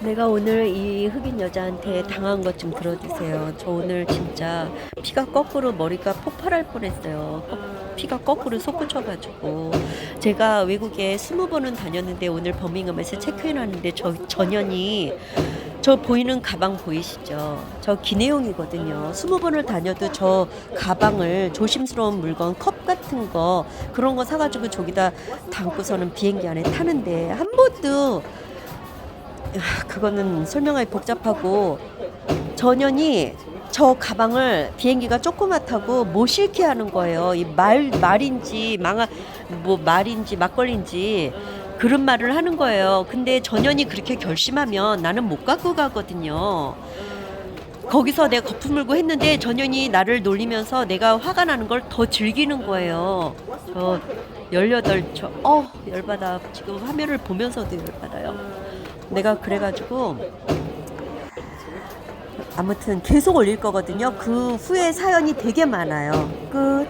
내가 오늘 이 흑인 여자한테 당한 것 좀 들어주세요. 저 오늘 진짜 피가 거꾸로 머리가 폭발할 뻔했어요. 거- 피가 거꾸로 솟구쳐가지고 제가 외국에 스무 번은 다녔는데 오늘 버밍엄에서 체크인 하는데 저 전현이 저 보이는 가방 보이시죠? 저 기내용이거든요. 스무 번을 다녀도 저 가방을 조심스러운 물건, 컵 같은 거 그런 거 사가지고 저기다 담고서는 비행기 안에 타는데 한 번도 야, 그거는 설명하기 복잡하고 전현이 저 가방을 비행기가 조그맣다고 못 실게 하는 거예요. 이 말 말인지 망아 뭐 말인지 막걸리인지 그런 말을 하는 거예요. 근데 전현이 그렇게 결심하면 나는 못 갖고 가거든요. 거기서 내가 거품 물고 했는데 전현이 나를 놀리면서 내가 화가 나는 걸 더 즐기는 거예요. 저 18초, 어, 열받아. 지금 화면을 보면서도 열받아요. 내가 그래가지고 아무튼 계속 올릴 거거든요. 그 후에 사연이 되게 많아요. 끝.